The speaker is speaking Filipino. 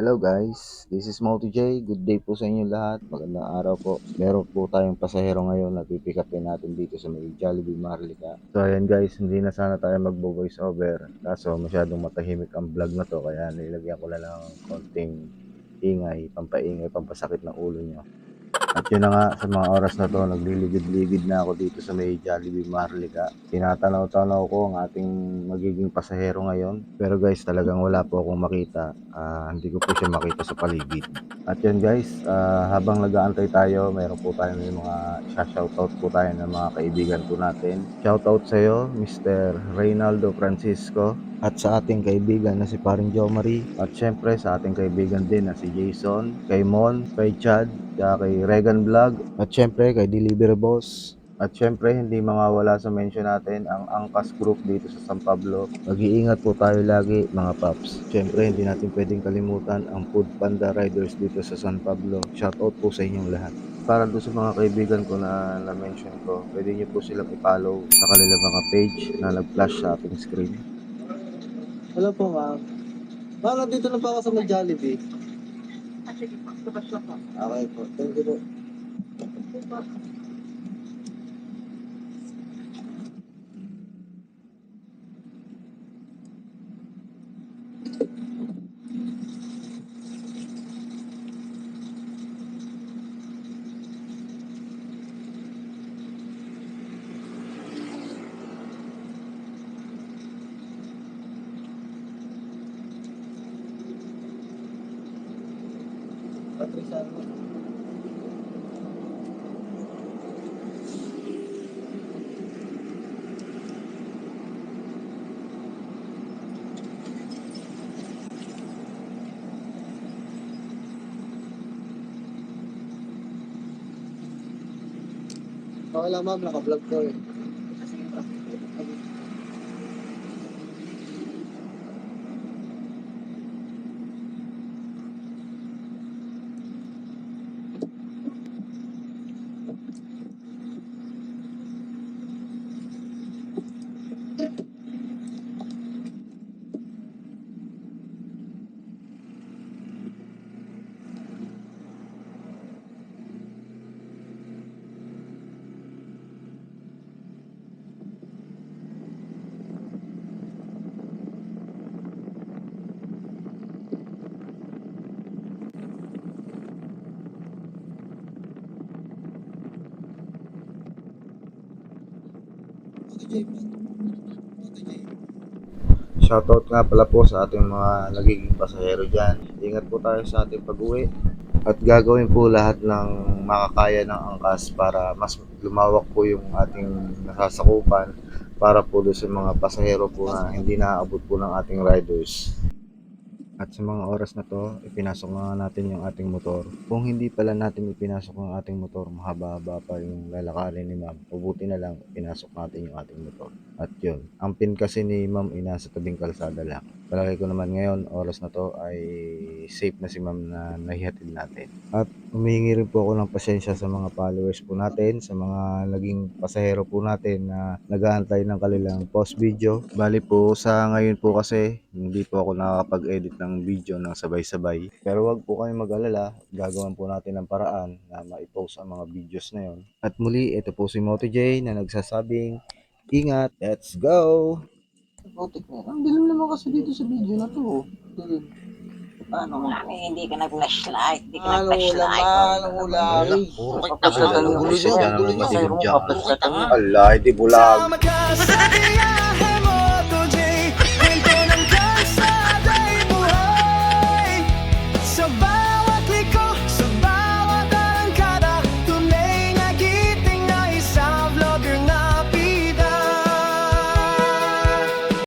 Hello guys, this is Moto J. Good day po sa inyo lahat. Magandang araw po. Meron po tayong pasahero ngayon na pipick upin natin dito sa may Jollibee Marlica. So ayan guys, hindi na sana tayo magbo-voice over. Kaso masyadong matahimik ang vlog na to kaya nilagyan ko na lang ng konting ingay, pampaingay, pampasakit ng ulo nyo. At yun na nga, sa mga oras na to, nagliligid-ligid na ako dito sa may Jollibee Marlica. Tinatanaw-tanaw ko ang ating magiging pasahero ngayon. Pero guys, talagang wala po akong makita. Ah, hindi ko po siya makita sa paligid. At yun guys, ah, habang nag-aantay tayo, mayroon po tayo ng mga shoutout po tayo ng mga kaibigan po natin. Shoutout sa iyo, Mr. Reynaldo Francisco. At sa ating kaibigan na si Paring Jo Marie. At syempre sa ating kaibigan din na si Jason, kay Mon, kay Chad, kaya kay Regan Vlog. At syempre kay Delivery Boss. At syempre, hindi mawawala sa mention natin ang Angkas Group dito sa San Pablo. Mag-iingat po tayo lagi mga paps. Syempre, hindi natin pwedeng kalimutan ang Food Panda Riders dito sa San Pablo. Shoutout po sa inyong lahat. Para doon sa mga kaibigan ko na na-mention ko, pwede niyo po silang i-follow sa kanilang mga page na nag-flash sa ating screen. Hello po, ma'am. Ma'am, nandito na po ako sa may Jollibee. Ah, sige po. Labas na po. Okay po. Thank you po. Patricia, ano? Okay lang ma'am, naka-vlog ko eh. Shoutout nga pala po sa ating mga nagiging pasahero dyan. Ingat po tayo sa ating pag-uwi. At gagawin po lahat ng makakaya ng angkas para mas lumawak po yung ating nasasakupan para po sa mga pasahero po na hindi naaabot po ng ating riders. At sa mga oras na to, ipinasok na natin yung ating motor. Kung hindi pala natin ipinasok ang ating motor, mahaba-haba pa yung lalakarin ni ma'am. Mabuti na lang, pinasok natin yung ating motor. At yun, ang pin kasi ni ma'am ay nasa tabing kalsada lang. Palagay ko naman ngayon, oras na to ay safe na si ma'am na nahihatid natin. At humihingi rin po ako ng pasensya sa mga followers po natin, sa mga naging pasahero po natin na nag-aantay ng kanilang post video. Bali po sa ngayon po kasi, hindi po ako nakakapag-edit ng video ng sabay-sabay. Pero wag po kayo mag-alala, gagawin po natin ng paraan na ma-post ang mga videos na yon. At muli, ito po si Moto J na nagsasabing, ingat, let's go! Putik na. Ang dilim naman kasi dito sa video na to. Dilim. Paano mo? Mami, hindi ka nag-flashlight. Hindi ka Ano nag-flashlight. Ang ulari. Puro Kaplas na tayo. Gulo niya. gulo. Kaplas na tayo. Ala, hindi bulag.